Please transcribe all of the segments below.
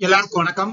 எல்லாருக்கும் வணக்கம்.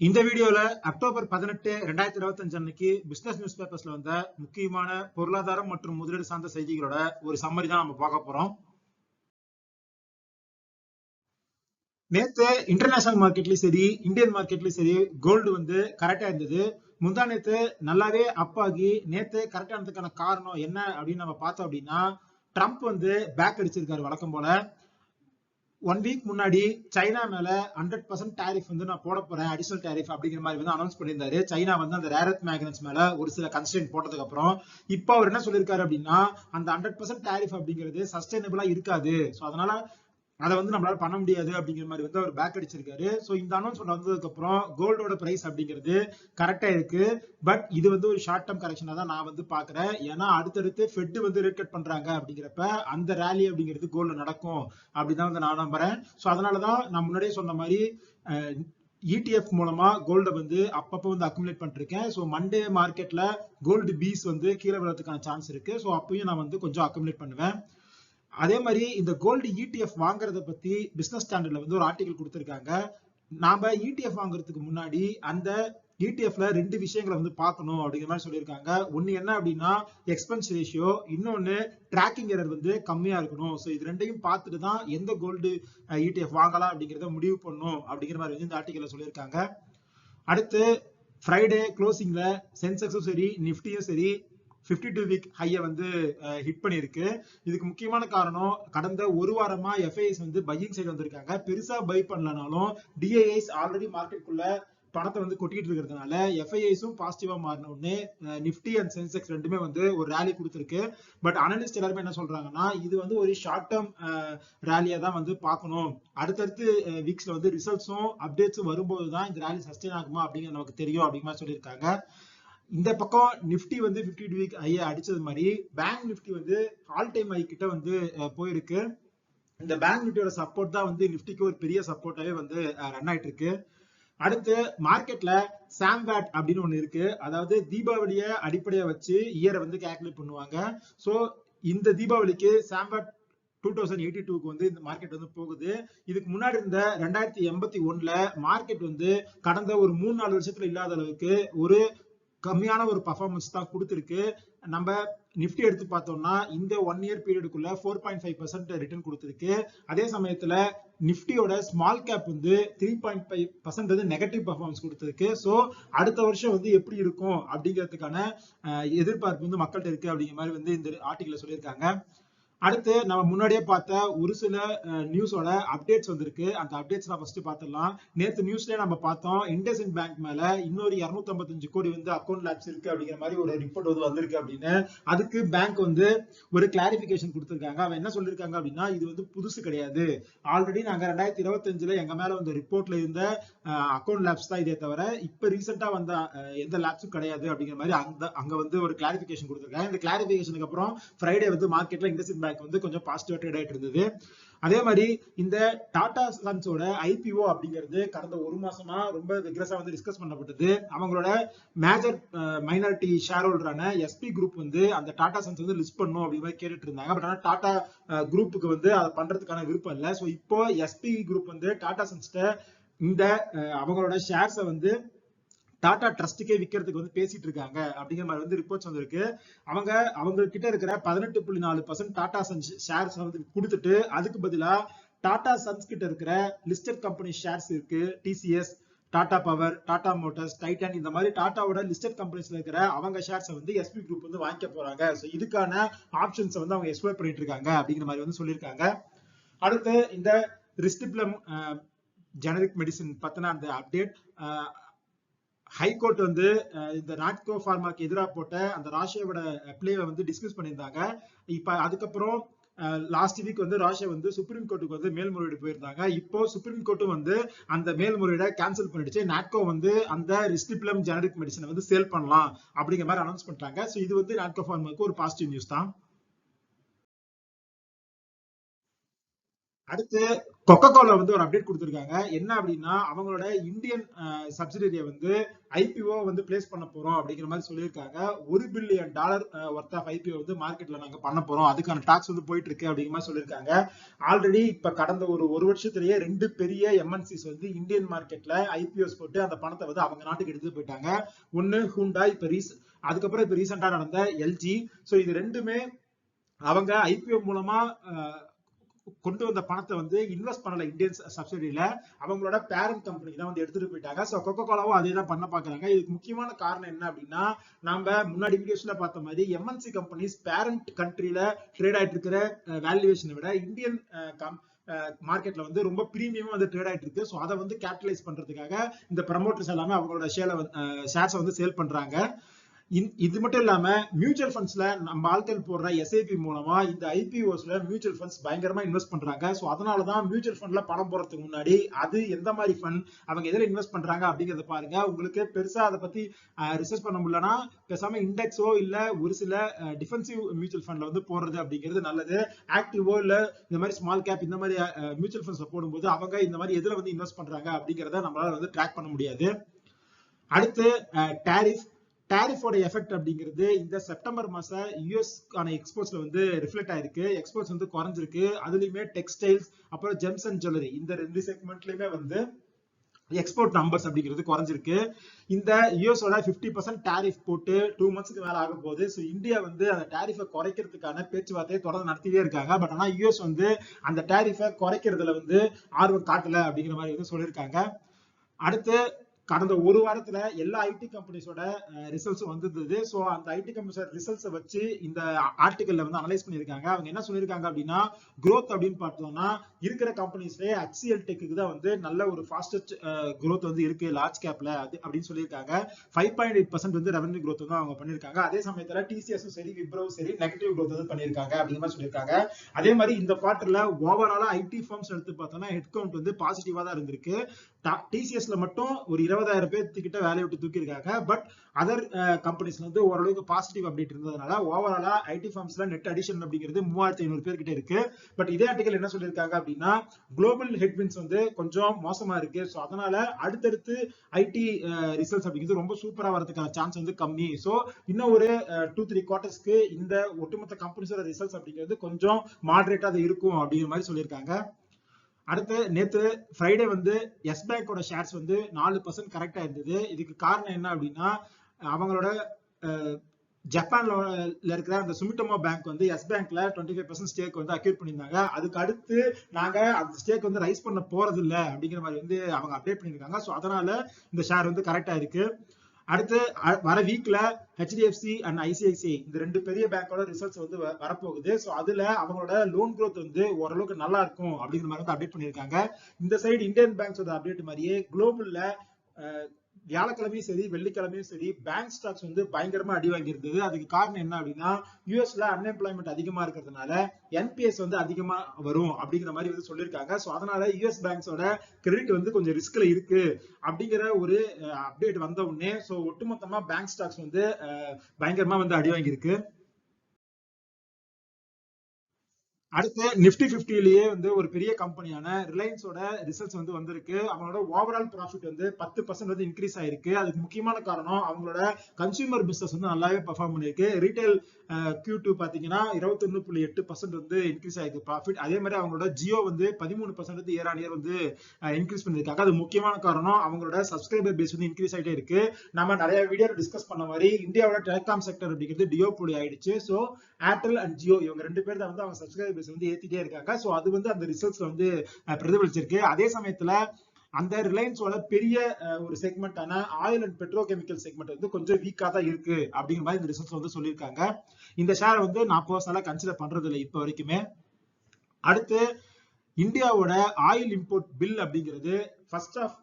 இந்த வீடியோல அக்டோபர் பதினெட்டு ரெண்டாயிரத்தி இருபத்தி அஞ்சு அன்னைக்கு பிசினஸ் நியூஸ் பேப்பர்ஸ்ல வந்த முக்கியமான பொருளாதாரம் மற்றும் முதலீடு சார்ந்த செய்திகளோட ஒரு சம்மரி தான் நம்ம பார்க்க போறோம். நேத்து இன்டர்நேஷனல் மார்க்கெட்லயும் சரி இந்தியன் மார்க்கெட்லயும் சரி கோல்டு வந்து கரெக்டா இருந்தது. முந்தா நேத்து நல்லாவே அப்பாகி நேத்து கரெக்டா இருந்ததுக்கான காரணம் என்ன அப்படின்னு நம்ம பார்த்தோம் அப்படின்னா ட்ரம்ப் வந்து பேக் அடிச்சிருக்காரு வழக்கம் போல. ஒன் வீக் முன்னாடி சைனா மேல ஹண்ட்ரட் பர்சன்ட் டேரிஃப் வந்து நான் போட போறேன் அடிஷனல் டேரிஃப் அப்படிங்கிற மாதிரி வந்து அனௌன்ஸ் பண்ணியிருந்தாரு. சைனா வந்து அந்த ரேரத் மேக்னஸ் மேல ஒரு சில கன்ஸ்டன்ட் போட்டதுக்கு அப்புறம் இப்போ அவர் என்ன சொல்லியிருக்காரு அப்படின்னா அந்த ஹண்ட்ரட் பர்சன்ட் டேரிஃப் அப்படிங்கிறது சஸ்டைனபிளா இருக்காது. ஸோ அதனால அதை வந்து நம்மளால பண்ண முடியாது அப்படிங்கிற மாதிரி வந்து அவர் பேக் அடிச்சிருக்காரு. ஸோ இந்த அனௌன்ஸ் வந்ததுக்கு அப்புறம் கோல்டோட பிரைஸ் அப்படிங்கிறது கரெக்டா இருக்கு. பட் இது வந்து ஒரு ஷார்ட் டேர்ம் கரெக்ஷனா தான் நான் வந்து பாக்குறேன் ஏன்னா அடுத்தடுத்து ஃபெட் வந்து ரேட் கட் பண்றாங்க அப்படிங்கிறப்ப அந்த ரேலி அப்படிங்கிறது கோல்டு நடக்கும் அப்படிதான் வந்து நான் நம்புறேன். ஸோ அதனாலதான் நான் முன்னாடியே சொன்ன மாதிரி இடிஎஃப் மூலமா கோல்டை வந்து அப்பப்போ வந்து அக்குமுலேட் பண்ணிருக்கேன் ஸோ மண்டே மார்க்கெட்ல கோல்டு பீஸ் வந்து கீழே விழறதுக்கான சான்ஸ் இருக்கு. ஸோ அப்பயும் நான் வந்து கொஞ்சம் அக்குமுலேட் பண்ணுவேன். அதே மாதிரி இந்த கோல்டு இடிஎஃப் வாங்குறத பத்தி பிசினஸ் ஸ்டாண்டர்ட்ல வந்து ஒரு ஆர்டிகல் கொடுத்திருக்காங்க. நாம இடிஎஃப் வாங்குறதுக்கு முன்னாடி அந்த இடிஎஃப்ல ரெண்டு விஷயங்களை வந்து பார்க்கணும் அப்படிங்கிற மாதிரி சொல்லியிருக்காங்க. ஒன்னு என்ன அப்படின்னா எக்ஸ்பென்ஸ் ரேஷியோ இன்னொன்னு ட்ராக்கிங் எரர் வந்து கம்மியா இருக்கணும். ஸோ இது ரெண்டையும் பார்த்துட்டு தான் எந்த கோல்டு இடிஎஃப் வாங்கலாம் அப்படிங்கிறத முடிவு பண்ணணும் அப்படிங்கிற மாதிரி வந்து இந்த ஆர்டிகல்ல சொல்லியிருக்காங்க. அடுத்து ஃப்ரைடே க்ளோசிங்ல சென்செக்ஸும் சரி நிஃப்டியும் சரி ஃபிஃப்டி டூ வீக் ஹையை வந்து ஹிட் பண்ணியிருக்கு. இதுக்கு முக்கியமான காரணம் கடந்த ஒரு வாரமா எஃப்ஐஎஸ் வந்து பையிங் சைடு வந்திருக்காங்க. பெருசா பை பண்ணலனாலும் டிஐஎஸ் ஆல்ரெடி மார்க்கெட்டுக்குள்ள பணத்தை வந்து கொட்டிட்டு இருக்கிறதுனால எஃப்ஐஐஸும் பாசிட்டிவா மாறின உடனே நிப்டி அண்ட் சென்செக்ஸ் ரெண்டுமே வந்து ஒரு ரேலி கொடுத்துருக்கு. பட் அனலிஸ்ட் எல்லாருமே என்ன சொல்றாங்கன்னா இது வந்து ஒரு ஷார்ட் டேர்ம் ரேலியா தான் வந்து பார்க்கணும். அடுத்தடுத்து வீக்ஸ்ல வந்து ரிசல்ட்ஸும் அப்டேட்ஸும் வரும்போது தான் இந்த ரேலி சஸ்டெயின் ஆகுமா அப்படிங்கிறது நமக்கு தெரியும் அப்படிங்கிற மாதிரி சொல்லியிருக்காங்க. இந்த பக்கம் நிப்டி வந்து பிப்டி டூ வீக் ஐயா அடிச்சது மாதிரி பேங்க் நிப்டி வந்து ஆல் டைம் ஐ கிட்ட வந்து போயிருக்கு. இந்த பேங்க் நிப்டியோட சப்போர்ட் தான் வந்து நிப்டிக்கு ஒரு பெரிய சப்போர்ட்டாவே வந்து ரன் ஆயிட்டு இருக்கு. அடுத்து மார்க்கெட்ல சாம்வேட் அப்படின்னு ஒண்ணு இருக்கு. அதாவது தீபாவளிய அடிப்படையா வச்சு இயரை வந்து கேல்குலேட் பண்ணுவாங்க. சோ இந்த தீபாவளிக்கு சாம்வேட் டூ தௌசண்ட் எயிட்டி டூக்கு வந்து இந்த மார்க்கெட் வந்து போகுது. இதுக்கு முன்னாடி இருந்த ரெண்டாயிரத்தி எண்பத்தி ஒண்ணுல மார்க்கெட் வந்து கடந்த ஒரு மூணு நாலு வருஷத்துல இல்லாத அளவுக்கு ஒரு கம்மியான ஒரு பர்ஃபார்மன்ஸ் தான் கொடுத்துருக்கு. நம்ம நிஃப்டி எடுத்து பார்த்தோம்னா இந்த one year பீரியடுக்குள்ள four point five percent return கொடுத்துருக்கு. அதே சமயத்துல நிஃப்டியோட ஸ்மால் கேப் வந்து த்ரீ பாயிண்ட் ஃபைவ் பர்சன்ட் வந்து நெகட்டிவ் பர்ஃபார்மன்ஸ் கொடுத்துருக்கு. ஸோ அடுத்த வருஷம் வந்து எப்படி இருக்கும் அப்படிங்கிறதுக்கான எதிர்பார்ப்பு வந்து மக்கள்கிட்ட இருக்கு அப்படிங்கிற மாதிரி வந்து இந்த ஆர்டிகல சொல்லியிருக்காங்க. அடுத்து நம்ம முன்னாடியே பார்த்த ஒரு சில நியூஸோட அப்டேட்ஸ் வந்திருக்கு. அந்த அப்டேட்ஸ் நான் ஃபர்ஸ்ட் பார்த்துடலாம். நேற்று நியூஸ்லயே நம்ம பார்த்தோம் இண்டஸ்இன் பேங்க் மேல இன்னொரு இருநூத்தி கோடி வந்து அக்கௌண்ட் லேப்ஸ் இருக்கு அப்படிங்கிற மாதிரி ஒரு ரிப்போர்ட் வந்து வந்திருக்கு அப்படின்னு. அதுக்கு பேங்க் வந்து ஒரு கிளாரிபிகேஷன் கொடுத்திருக்காங்க. அவன் என்ன சொல்லியிருக்காங்க அப்படின்னா இது வந்து புதுசு கிடையாது. ஆல்ரெடி நாங்க ரெண்டாயிரத்தி இருபத்தஞ்சுல எங்க மேல வந்த ரிப்போர்ட்ல இருந்த அக்கௌண்ட் லேப்ஸ் தான் இதே தவிர இப்ப ரீசெண்டா வந்த எந்த லேப்ஸும் கிடையாது அப்படிங்கிற மாதிரி அந்த அங்க வந்து ஒரு கிளாரிபிகேஷன் கொடுத்திருக்காங்க. இந்த கிளாரிபிகேஷனுக்கு அப்புறம் ஃப்ரைடே வந்து மார்க்கெட்ல இண்டஸ்இன் பேங்க் பேங்க் வந்து கொஞ்சம் பாசிட்டிவா ட்ரேட் ஆயிட்டு இருந்தது. அதே மாதிரி இந்த டாடா சன்ஸோட ஐபிஓ அப்படிங்கிறது கடந்த ஒரு மாசமா ரொம்ப விக்ரஸா வந்து டிஸ்கஸ் பண்ணப்பட்டது. அவங்களோட மேஜர் மைனாரிட்டி ஷேர் ஹோல்டரான எஸ்பி குரூப் வந்து அந்த டாடா சன்ஸ் வந்து லிஸ்ட் பண்ணும் அப்படி மாதிரி கேட்டுட்டு இருந்தாங்க. பட் ஆனா டாடா குரூப்புக்கு வந்து அதை பண்றதுக்கான விருப்பம் இல்லை. ஸோ இப்போ எஸ்பி குரூப் வந்து டாடா சன்ஸ்ட இந்த அவங்களோட ஷேர்ஸை வந்து டாடா ட்ரஸ்ட்டுக்கே விற்கிறதுக்கு வந்து பேசிட்டு இருக்காங்க. அப்படிங்கிற மாதிரி வந்து ரிப்போர்ட்ஸ் வந்திருக்கு. அவங்க அவங்க கிட்ட இருக்கிற பதினெட்டு புள்ளி நாலு பர்சன்ட் டாடா சன்ஸ் ஷேர்ஸ் வந்து கொடுத்துட்டு அதுக்கு பதிலா டாடா சன்ஸ் கிட்ட இருக்கிற லிஸ்டட் கம்பெனி ஷேர்ஸ் இருக்கு. TCS Tata Power Tata Motors Titan இந்த மாதிரி டாட்டாவோட லிஸ்டட் கம்பெனிஸ்ல இருக்கிற அவங்க ஷேர்ஸை வந்து எஸ்பி குரூப் வந்து வாங்கிக்க போறாங்க. ஸோ இதுக்கான ஆப்ஷன்ஸை வந்து அவங்க எக்ஸ்ப்ளோர் பண்ணிட்டு இருக்காங்க அப்படிங்கிற மாதிரி வந்து சொல்லியிருக்காங்க. அடுத்து இந்த ரிஸ்டிப்ளம் ஜெனரிக் மெடிசின் பத்தின அந்த அப்டேட் ஹைகோர்ட் வந்து இந்த நாட்கோ ஃபார்மாக்கு எதிராக போட்ட அந்த ராஷியாவோட பிளேவை வந்து டிஸ்கஸ் பண்ணியிருந்தாங்க. இப்போ அதுக்கப்புறம் லாஸ்ட் வீக் வந்து ராஷியா வந்து சுப்ரீம் கோர்ட்டுக்கு வந்து மேல்முறையீடு போயிருந்தாங்க. இப்போ சுப்ரீம் கோர்ட்டும் வந்து அந்த மேல்முறையீடை கேன்சல் பண்ணிடுச்சு. நாட்கோ வந்து அந்த ரிஸ்டிப்ளம் ஜெனரிக் மெடிசனை வந்து சேல் பண்ணலாம் அப்படிங்கிற மாதிரி அனௌன்ஸ் பண்ணிட்டாங்க. ஸோ இது வந்து நாட்கோ ஃபார்மாக்கு ஒரு பாசிட்டிவ் நியூஸ் தான். அடுத்து கொக்கோ கோலா வந்து ஒரு அப்டேட் கொடுத்துருக்காங்க. என்ன அப்படின்னா அவங்களோட இந்தியன் சப்சிடரியை வந்து ஐபிஓ வந்து பிளேஸ் பண்ண போறோம் அப்படிங்கிற மாதிரி சொல்லியிருக்காங்க. ஒரு billion dollar worth of IPO வந்து மார்க்கெட்ல நாங்க பண்ண போறோம். அதுக்கான டாக்ஸ் வந்து போயிட்டு இருக்கு அப்படிங்கிற மாதிரி சொல்லியிருக்காங்க. ஆல்ரெடி இப்ப கடந்த ஒரு ஒரு வருஷத்திலேயே ரெண்டு பெரிய எம்என்சிஸ் வந்து இந்தியன் மார்க்கெட்ல ஐபிஓஸ் போட்டு அந்த பணத்தை வந்து அவங்க நாட்டுக்கு எடுத்து போயிட்டாங்க. ஒன்னு ஹூண்டா இப்ப ரீஸ் அதுக்கப்புறம் இப்ப ரீசெண்டா நடந்த எல்ஜி சோ இது ரெண்டுமே அவங்க ஐபிஓ மூலமா கொண்டு வந்த பணத்தை வந்து இன்வெஸ்ட் பண்ணல இந்தியன் சப்சிடியில அவங்களோட பேரண்ட் கம்பெனி தான் வந்து எடுத்துட்டு போயிட்டாங்க. சோ கொக்கோ கோலாவும் அதே தான் பண்ண பாக்குறாங்க இதுக்கு முக்கியமான காரணம் என்ன அப்படின்னா நம்ம முன்னாடி வீடியோஸ்ல பார்த்த மாதிரி எம்என்சி கம்பெனிஸ் பேரண்ட் கண்ட்ரில ட்ரேட் ஆயிட்டு இருக்கிற வேல்யூவேஷனை விட இந்தியன் மார்க்கெட்ல வந்து ரொம்ப பிரீமியமா வந்து ட்ரேட் ஆயிட்டு இருக்கு. ஸோ அதை வந்து கேபிட்டலைஸ் பண்றதுக்காக இந்த ப்ரமோட்டர்ஸ் எல்லாமே அவங்களோட ஷேரை ஷேர்ஸை வந்து சேல் பண்றாங்க. இது மட்டும் இல்லாம மியூச்சுவல் ஃபண்ட்ஸ்ல நம்ம ஆட்கள் போடுற எஸ்ஐபி மூலமா இந்த ஐபிஓஸ்ல மியூச்சுவல் ஃபண்ட்ஸ் பயங்கரமா இன்வெஸ்ட் பண்றாங்க. ஸோ அதனாலதான் மியூச்சுவல் ஃபண்ட்ல பணம் போறதுக்கு முன்னாடி அது எந்த மாதிரி ஃபண்ட் அவங்க எதுல இன்வெஸ்ட் பண்றாங்க அப்படிங்கறத பாருங்க. உங்களுக்கு பெருசா அதை பத்தி ரிசர்ச் பண்ண முடியலன்னா பேசாம இண்டெக்ஸோ இல்ல ஒரு சில டிஃபென்சிவ் மியூச்சுவல் ஃபண்ட்ல வந்து போடுறது அப்படிங்கிறது நல்லது. ஆக்டிவோ இல்ல இந்த மாதிரி ஸ்மால் கேப் இந்த மாதிரி மியூச்சுவல் ஃபண்ட்ஸ்ல போடும்போது அவங்க இந்த மாதிரி எதுல வந்து இன்வெஸ்ட் பண்றாங்க அப்படிங்கறத நம்மளால வந்து ட்ராக் பண்ண முடியாது. அடுத்து டேரிஃப் டேரிஃபோட எஃபெக்ட் அப்படிங்கிறது இந்த செப்டம்பர் மாசம் யூஎஸ்க்கான எக்ஸ்போர்ட்ஸில் எக்ஸ்போர்ட்ஸ்ல வந்து ரிஃப்ளெக்ட் ஆயிருக்கு. எக்ஸ்போர்ட்ஸ் வந்து குறைஞ்சிருக்கு. அதுலயுமே டெக்ஸ்டைல்ஸ் அப்புறம் ஜெம்ஸ் அண்ட் ஜுவல்லரி இந்த ரெண்டு செக்மெண்ட்லயுமே வந்து எக்ஸ்போர்ட் நம்பர்ஸ் அப்படிங்கிறது குறைஞ்சிருக்கு. இந்த யூஎஸோட ஃபிஃப்டி பர்சன்ட் டேரிஃப் போட்டு டூ மந்த்ஸ்க்கு மேலே ஆக போகுது ஸோ இந்தியா வந்து அந்த டேரிஃபை குறைக்கிறதுக்கான பேச்சுவார்த்தையை தொடர்ந்து நடத்திட்டே இருக்காங்க. பட் ஆனால் யூஎஸ் வந்து அந்த டேரிஃபை குறைக்கிறதுல வந்து ஆர்வம் காட்டல அப்படிங்கிற மாதிரி வந்து சொல்லியிருக்காங்க. அடுத்து கடந்த ஒரு வாரத்துல எல்லா ஐடி கம்பெனிஸோட ரிசல்ட்ஸ் வந்திருந்தது. ஸோ அந்த ஐடி கம்பெனிஸோட ரிசல்ட்ஸை வச்சு இந்த ஆர்டிகல்ல வந்து அனலைஸ் பண்ணியிருக்காங்க. அவங்க என்ன சொல்லியிருக்காங்க அப்படின்னா க்ரோத் அப்படின்னு பார்த்தோம்னா இருக்கிற கம்பெனிஸ்லயே ஹெச்சிஎல் டெக்கு தான் வந்து நல்ல ஒரு ஃபாஸ்டஸ்ட் க்ரோத் வந்து இருக்கு லார்ஜ் கேப்ல அது அப்படின்னு சொல்லியிருக்காங்க. ஃபைவ் பாயிண்ட் எயிட் பர்சன்ட் வந்து ரெவன்யூ க்ரோத் வந்து அவங்க பண்ணியிருக்காங்க. அதே சமயத்துல டிசிஎஸும் சரி விப்ரோவும் சரி நெகட்டிவ் க்ரோத் வந்து பண்ணியிருக்காங்க அப்படிங்கிற மாதிரி சொல்லியிருக்காங்க. அதே மாதிரி இந்த குவார்டர்ல ஓவராலா ஐடி ஃபார்ம்ஸ் எடுத்து பார்த்தோம்னா ஹெட் கவுண்ட் வந்து பாசிட்டிவா தான் இருந்திருக்கு. டிசிஎஸ்ல மட்டும் ஒரு இருபதாயிரம் பேர்த்துக்கிட்ட வேலையை விட்டு தூக்கியிருக்காங்க. பட் அதர் கம்பெனிஸ்ல வந்து ஓரளவுக்கு பாசிட்டிவ் அப்டேட் இருந்ததுனால ஓவராலா ஐடி ஃபார்ம்ஸ்ல நெட் அடிஷன் அப்படிங்கிறது மூவாயிரத்தி ஐநூறு பேர்கிட்ட இருக்கு. பட் இதே ஆர்டிகல் என்ன சொல்லியிருக்காங்க அப்படின்னா குளோபல் ஹெட்வின்ஸ் வந்து கொஞ்சம் மோசமா இருக்கு. ஸோ அதனால அடுத்தடுத்து ஐடி ரிசல்ட்ஸ் அப்படிங்கிறது ரொம்ப சூப்பரா வரதுக்கான சான்ஸ் வந்து கம்மி. ஸோ இன்னும் ஒரு டூ த்ரீ குவார்டர்ஸ்க்கு இந்த ஒட்டுமொத்த கம்பெனிஸோட ரிசல்ட்ஸ் அப்படிங்கிறது கொஞ்சம் மாடரேட்டா அது இருக்கும் அப்படிங்கிற மாதிரி சொல்லியிருக்காங்க. அடுத்து நேத்து ஃப்ரைடே வந்து எஸ் பேங்கோட ஷேர்ஸ் வந்து நாலு பர்சன்ட் கரெக்டா இருந்தது. இதுக்கு காரணம் என்ன அப்படின்னா அவங்களோட ஜப்பான்ல இருக்கிற அந்த சுமிட்டோமோ பேங்க் வந்து எஸ் பேங்க்ல டுவெண்ட்டி ஃபைவ் பர்சன்ட் ஸ்டேக் வந்து அக்யூட் பண்ணியிருந்தாங்க. அதுக்கு அடுத்து நாங்க அந்த ஸ்டேக் வந்து ரைஸ் பண்ண போறது இல்லை அப்படிங்கிற மாதிரி வந்து அவங்க அப்டேட் பண்ணியிருக்காங்க. ஸோ அதனால இந்த ஷேர் வந்து கரெக்டா இருக்கு. அடுத்து வர வீக்ல ஹெச்டிஎஃப்சி அண்ட் ஐசிஐசிஐ இந்த ரெண்டு பெரிய பேங்கோட ரிசல்ட்ஸ் வந்து வரப்போகுது. ஸோ அதுல அவங்களோட லோன் குரோத் வந்து ஓரளவுக்கு நல்லா இருக்கும் அப்படிங்கிற மாதிரி வந்து அப்டேட் பண்ணியிருக்காங்க. இந்த சைடு இந்தியன் பேங்க்ஸோட அப்டேட் மாதிரியே குளோபல்ல வியாழக்கிழமையும் சரி வெள்ளிக்கிழமையும் சரி பேங்க் ஸ்டாக்ஸ் வந்து பயங்கரமா அடி வாங்கியிருந்தது அதுக்கு காரணம் என்ன அப்படின்னா யூஎஸ்ல அன்எம்ப்ளாய்மெண்ட் அதிகமா இருக்கிறதுனால என்பிஎஸ் வந்து அதிகமா வரும் அப்படிங்கிற மாதிரி வந்து சொல்லியிருக்காங்க. ஸோ அதனால யூஎஸ் பேங்க்ஸோட கிரெடிட் வந்து கொஞ்சம் ரிஸ்க்ல இருக்கு அப்படிங்கிற ஒரு அப்டேட் வந்த உடனே ஸோ ஒட்டுமொத்தமா பேங்க் ஸ்டாக்ஸ் வந்து பயங்கரமா வந்து அடி வாங்கியிருக்கு. அடுத்து நிப்டி பிப்டிலேயே வந்து ஒரு பெரிய கம்பெனியான ரிலையன்ஸோட ரிசல்ட்ஸ் வந்து வந்திருக்கு. அவங்களோட ஓவரால் ப்ராஃபிட் வந்து பத்து பர்சன்ட் வந்து இன்க்ரீஸ் ஆயிருக்கு. அதுக்கு முக்கியமான காரணம் அவங்களோட கன்சியூமர் பிசினஸ் வந்து நல்லாவே பெர்ஃபார்ம் பண்ணிருக்கு ரீட்டைல் கியூ டூ பாத்தீங்கன்னா இருபத்தொன்னு புள்ளி எட்டு பர்சன்ட் வந்து இன்க்ரீஸ் ஆயிருக்கு ப்ராஃபிட் அதே மாதிரி அவங்களோட ஜியோ வந்து பதிமூணு பர்சன்ட் வந்து இயர் ஆன் இயர் வந்து இன்க்ரீஸ் பண்ணிருக்காங்க அது முக்கியமான காரணம் அவங்களோட சப்ஸ்கிரைபர் பேஸ் வந்து இன்க்ரீஸ் ஆகிட்டே இருக்கு. நம்ம நிறைய வீடியோ டிஸ்கஸ் பண்ண மாதிரி இந்தியாவோட டெலிகாம் செக்டர் அப்படிங்கிறது டியோபோலி ஆயிடுச்சு. ஸோ ஏர்டெல் அண்ட் ஜியோ இவங்க ரெண்டு பேர் தான் வந்து அவங்க சப்ஸ்கிரைபர் பேஸ் வந்து ஏத்திட்டே இருக்காங்க. ஸோ அது வந்து அந்த ரிசல்ட்ஸ்ல வந்து பிரதிபலிச்சிருக்கு. அதே சமயத்துல அந்த ரிலையன்ஸோட பெரிய ஒரு செக்மெண்டான ஆயில் அண்ட் பெட்ரோகெமிக்கல் செக்மெண்ட் வந்து கொஞ்சம் வீக்கா தான் இருக்கு அப்படிங்கிற மாதிரி இந்த ரிசல்ட்ஸ் வந்து சொல்லியிருக்காங்க. இந்த ஷேர் வந்து நான் பர்சனலா கன்சிடர் பண்றது இல்லை இப்போ வரைக்குமே. அடுத்து இந்தியாவோட ஆயில் இம்போர்ட் பில் அப்படிங்கிறது ஃபர்ஸ்ட் ஆஃப்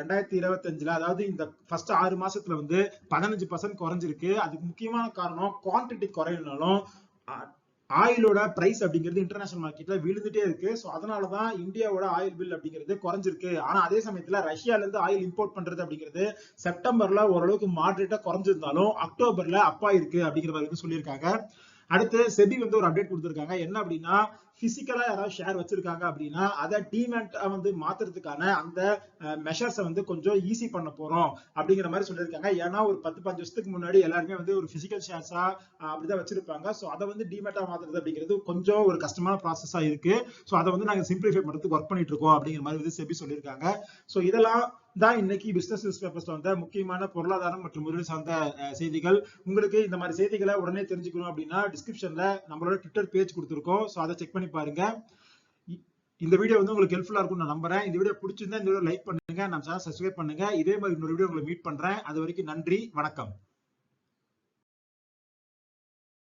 ரெண்டாயிரத்தி இருபத்தஞ்சுல அதாவது இந்த ஃபர்ஸ்ட் ஆறு மாசத்துல வந்து பதினஞ்சு பர்சன்ட் குறைஞ்சிருக்கு. அதுக்கு முக்கியமான காரணம் குவான்டிட்டி குறையினாலும் ஆயிலோட பிரைஸ் அப்படிங்கிறது இன்டர்நேஷனல் மார்க்கெட்ல விழுந்துட்டே இருக்கு. ஸோ அதனாலதான் இந்தியாவோட ஆயில் பில் அப்படிங்கிறது குறைஞ்சிருக்கு. ஆனா அதே சமயத்துல ரஷ்யால இருந்து ஆயில் இம்போர்ட் பண்றது அப்படிங்கிறது செப்டம்பர்ல ஓரளவுக்கு மாடரேட்டா குறைஞ்சிருந்தாலும் அக்டோபர்ல அப்பா இருக்கு அப்படிங்கிற மாதிரி வந்து சொல்லியிருக்காங்க. அடுத்து செபி வந்து ஒரு அப்டேட் கொடுத்திருக்காங்க. என்ன அப்படின்னா பிசிக்கலா யாராவது ஷேர் வச்சிருக்காங்க அப்படின்னா அதை டிமேட்டா வந்து மாத்துறதுக்கான அந்த மெஷர்ஸை வந்து கொஞ்சம் ஈஸி பண்ண போறோம் அப்படிங்கிற மாதிரி சொல்லியிருக்காங்க. ஏன்னா ஒரு பத்து பஞ்சு வருஷத்துக்கு முன்னாடி எல்லாருமே வந்து ஒரு பிசிக்கல் ஷேர்ஸா அப்படிதான் வச்சிருப்பாங்க. ஸோ அதை வந்து டிமெட்டா மாத்துறது அப்படிங்கிறது கொஞ்சம் ஒரு கஷ்டமான ப்ராசஸா இருக்கு. ஸோ அதை வந்து நாங்க சிம்பிளிஃபை பண்றதுக்கு ஒர்க் பண்ணிட்டு இருக்கோம் அப்படிங்கிற மாதிரி வந்து செபி சொல்லியிருக்காங்க. ஸோ இதெல்லாம் தான் இன்னைக்கு பிசினஸ் நியூஸ் பேப்பர்ஸ்ல வந்த முக்கியமான பொருளாதாரம் மற்றும் முதலீடு சார்ந்த செய்திகள். உங்களுக்கு இந்த மாதிரி செய்திகளை உடனே தெரிஞ்சுக்கணும் அப்படின்னா டிஸ்கிரிப்ஷன்ல நம்மளோட ட்விட்டர் பேஜ் கொடுத்துருக்கோம். ஸோ அதை செக் பண்ணி பாருங்க. இந்த வீடியோ வந்து உங்களுக்கு ஹெல்ப்ஃபுல்லா இருக்கும் நான் நம்புறேன். இந்த வீடியோ பிடிச்சிருந்தா இந்த வீடியோ லைக் பண்ணுங்க. நம்ம சேனல் சப்ஸ்கிரைப் பண்ணுங்க. இதே மாதிரி இன்னொரு வீடியோ உங்களை மீட் பண்றேன். அது வரைக்கும் நன்றி. வணக்கம்.